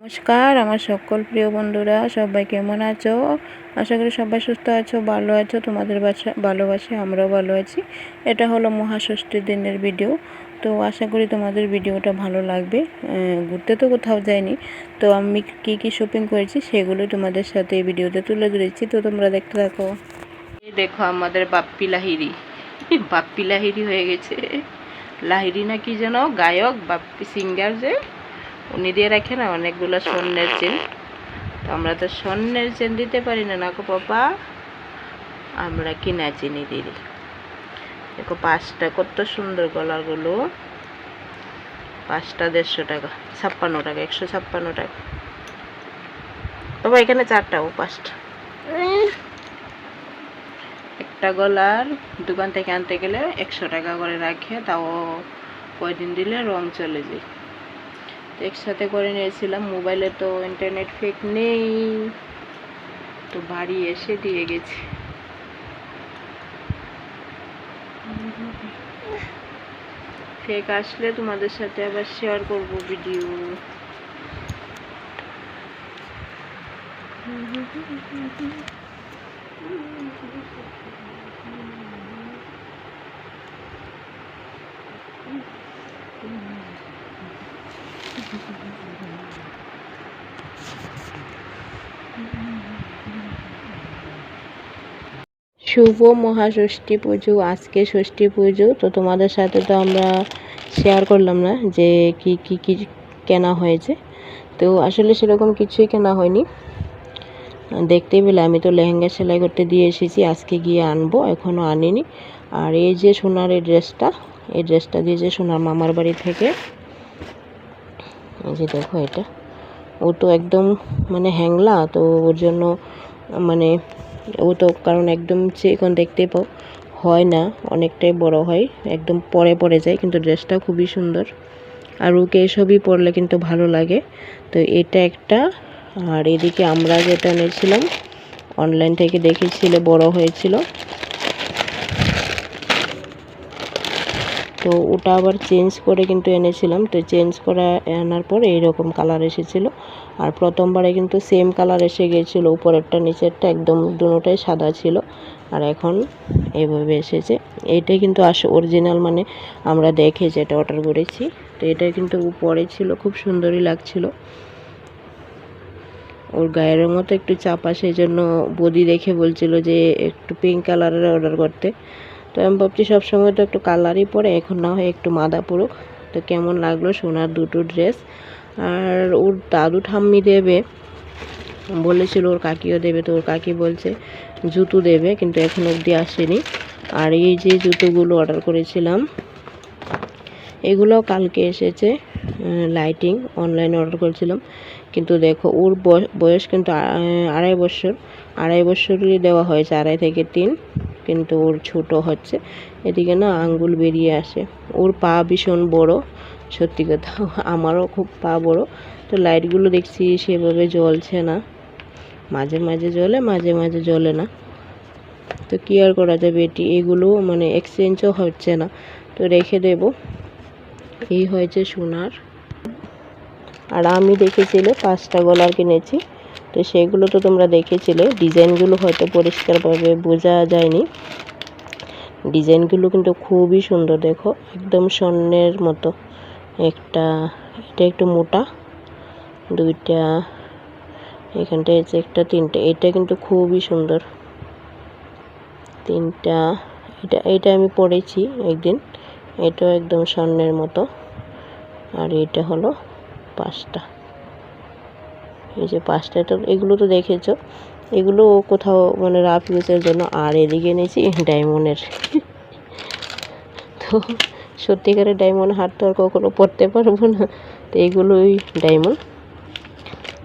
নমস্কার, আমার সকল প্রিয় বন্ধুরা, সবাই কেমন আছো? আশা করি সবাই সুস্থ আছো, ভালো আছো, তোমাদের বাসা ভালোবাসে আমরাও ভালো আছি। এটা হলো মহাষষ্ঠীর দিনের ভিডিও তো আশা করি তোমাদের ভিডিওটা ভালো লাগবে। ঘুরতে তো কোথাও যাইনি। তো আমি কি কি শপিং করেছি সেগুলো তোমাদের সাথে এই ভিডিওতে তুলে ধরেছি। তো তোমরা দেখতে থাকো। দেখো আমাদের বাপ্পি লাহিরি বাপ্পি লাহিরি হয়ে গেছে। লাহিরি না কি যেন? গায়ক, বাপ্পি সিঙ্গার যে। উনি দিয়ে রাখে না অনেকগুলো স্বর্ণের চেন। তো আমরা তো স্বর্ণের চেন দিতে পারি না নাকো পাপা? আমরা কিনা চিনি দিই। দেখো, পাঁচটা কত সুন্দর গলাগুলো পাঁচটা দেড়শো টাকা, ছাপ্পান্ন টাকা, একশো ছাপ্পান্ন টাকা। বাবা, এখানে চারটা, ও পাঁচটা। একটা গলার দোকান থেকে আনতে গেলে একশো টাকা করে রাখে, তাও কয়দিন দিলে রং চলে যায়। একসাথে করে নিয়েছিলাম। মোবাইলে তো ইন্টারনেট ফেক নেই। তো বাড়ি এসে দিয়ে গেছি। ফেক আসলে তোমাদের সাথে আবার শেয়ার করব ভিডিও শুভ মহাষষ্ঠী পুজো, আজকে ষষ্ঠী পুজো, তো তোমাদের সাথে তো আমরা শেয়ার করলাম না যে কি কি কি কেনা হয়েছে। তো আসলে সেরকম কিছুই কেনা হয়নি। দেখতে পেলে, আমি তো লেহেঙ্গা সেলাই করতে দিয়ে এসেছি, আজকে গিয়ে আনব এখনও আনিনি। আর এই যে সোনার এই ড্রেসটা এই ড্রেসটা দিয়েছে সোনার মামার বাড়ি থেকে এই যে দেখো এটা। ও তো একদম মানে হ্যাংলা, তো ওর জন্য মানে ও তো কারণ একদম চিকন দেখতে পাও, হয় না, অনেকটাই বড় হয়, একদম পরে পরে যায়, কিন্তু ড্রেসটা খুবই সুন্দর। আর ওকে এসবই পরলে কিন্তু ভালো লাগে। তো এটা একটা, আর এদিকে আমরা যেটা নিয়েছিলাম অনলাইন থেকে দেখেছিলে, বড় হয়েছিল। তো ওটা আবার চেঞ্জ করে কিন্তু এনেছিলাম। তো চেঞ্জ করে আনার পর এইরকম কালার এসেছিল। আর প্রথমবারে কিন্তু সেম কালার এসে গিয়েছিল উপরেরটা, নিচেরটা একদম দুটোটাই সাদা ছিল। আর এখন এইভাবে এসেছে। এইটাই কিন্তু আস অরিজিনাল মানে আমরা দেখে যেটা অর্ডার করেছি। তো এটা কিন্তু উপরে ছিল, খুব সুন্দরই লাগছিল। ওর গায়ের রঙও তো একটু চাপা, সেই জন্য বদি দেখে বলছিল যে একটু পিঙ্ক কালারের অর্ডার করতে। তো আমি ভাবছি সবসময় তো একটু কালারই পরে, এখন না হয় একটু মাদা পুরুক। তো কেমন লাগল সোনার দুটো ড্রেস? আর ওর দাদু ঠাম্মি দেবে, বলেছিল ওর কাকিও দেবে, তো ওর কাকি বলছে জুতো দেবে, কিন্তু এখন অবধি আসেনি। আর এই যে জুতোগুলো অর্ডার করেছিলাম এগুলো কালকে এসেছে লাইটিং অনলাইনে অর্ডার করেছিলাম। কিন্তু দেখো, ওর বয়স কিন্তু আড়াই বছর, আড়াই বছরই দেওয়া হয়েছে, আড়াই থেকে তিন। কিন্তু ওর ছোট হচ্ছে। এদিকে না আঙ্গুল বেরিয়ে আসে। ওর পা ভীষণ বড়, সত্যি কথা। আমারও খুব পা বড়। তো লাইটগুলো দেখছি সেভাবে জ্বলছে না। মাঝে মাঝে জ্বলে, মাঝে মাঝে জ্বলে না। তো কী আর করা যাবে? এটি, এগুলো মানে এক্সচেঞ্জও হচ্ছে না। তো রেখে দেব। এই হয়েছে সোনার। আর আমি দেখেছিলে পাঁচটা গলার কিনেছি। তো সেগুলো তো তোমরা দেখেছিলে। ডিজাইনগুলো হয়তো পরিষ্কারভাবে বোঝা যায়নি। ডিজাইনগুলো কিন্তু খুবই সুন্দর, দেখো, একদম স্বর্ণের মতো। একটা, এটা একটু মোটা, দুইটা এখানটা হচ্ছে একটা, তিনটা, এটা কিন্তু খুবই সুন্দর। তিনটা, এটা এটা আমি পড়েছি একদিন, এটাও একদম স্বর্ণের মতো। আর এটা হলো পাঁচটা। এই যে পাঁচটা তো এগুলো তো দেখেছ। এগুলো কোথাও মানে রাফ ইউজের জন্য, আর এদিকে এনেছি ডায়মন্ডের। তো সত্যিকারের ডায়মন্ড হাট তো আর কখনো পরতে পারব না। তো এগুলোই ডায়মন্ড।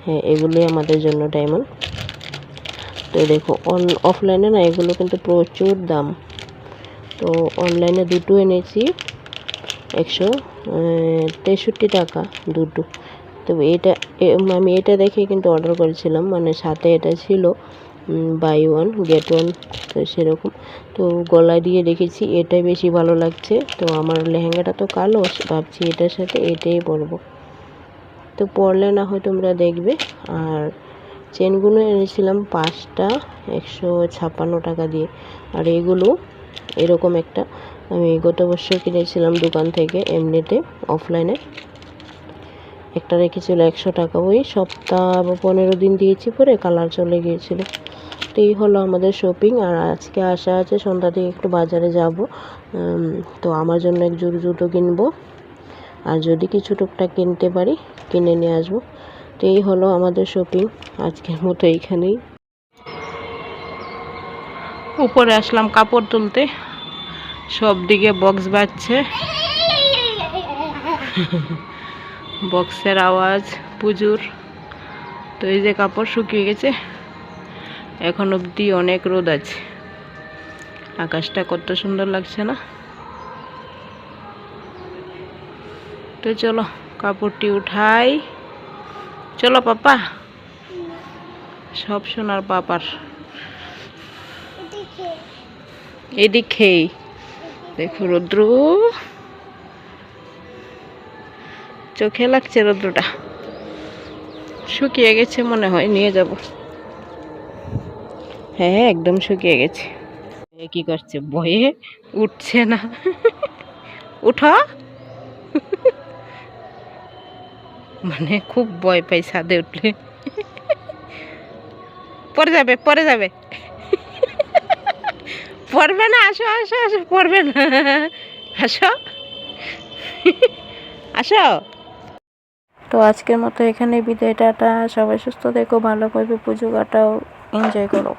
হ্যাঁ এগুলোই আমাদের জন্য ডায়মন্ড। তো দেখো, অন, অফলাইনে না এগুলো কিন্তু প্রচুর দাম। তো অনলাইনে দুটো এনেছি, একশো তেষট্টি টাকা দুটো। তো এটা আমি এটা দেখে কিন্তু অর্ডার করেছিলাম। মানে সাথে এটা ছিল বাই ওয়ান গেট ওয়ান তো সেরকম। তো গলায় দিয়ে রেখেছি এটাই বেশি ভালো লাগছে। তো আমার লেহেঙ্গাটা তো কালো, ভাবছি এটার সাথে এটাই পরবো। তো পরলে না হয় তোমরা দেখবে। আর চেনগুলো এনেছিলাম পাঁচটা, একশো ছাপ্পান্ন টাকা দিয়ে। আর এগুলো এরকম একটা, আমি গত বছর কিনেছিলাম দোকান থেকে এমনিতে অফলাইনে একটা রেখেছিল একশো টাকা ওই সপ্তাহ বা পনেরো দিন দিয়েছি পরে কালার চলে গিয়েছিল। তো এই হলো আমাদের শপিং আর আজকে আসা আছে সন্ধ্যা থেকে একটু বাজারে যাব। তো আমার জন্য এক জোড় জুতো কিনবো। আর যদি কিছু টুকটাক কিনতে পারি কিনে নিয়ে আসব। তো এই হলো আমাদের শপিং আজকের মতো এইখানেই। উপরে আসলাম কাপড় তুলতে। সব দিকে বক্স বাজছে। বক্সের আওয়াজ পুজোর। তো এই যে কাপড় শুকিয়ে গেছে এখন অবধি অনেক রোদ আছে। আকাশটা কত সুন্দর লাগছে না? তো চলো কাপড়টি উঠাই। চলো পাপা সব সোনার পাপার। এদিকেই দেখো রৌদ্র। চোখে লাগছে রৌদ্রটা। শুকিয়ে গেছে মনে হয়, নিয়ে যাব। হ্যাঁ একদম শুকিয়ে গেছে। কি করছে? ভয়ে উঠছে না। উঠো। মানে খুব ভয় পাই ছাদে উঠলে। পরে যাবে পরে যাবে। পড়বে না, আসো আসো আসো, পড়বে না। আসো। আসো। তো আজকের মতো এখানে বিদায়টাটা সবাই সুস্থ দেখো ভালো করবে পুজো কাটাও এনজয় করো।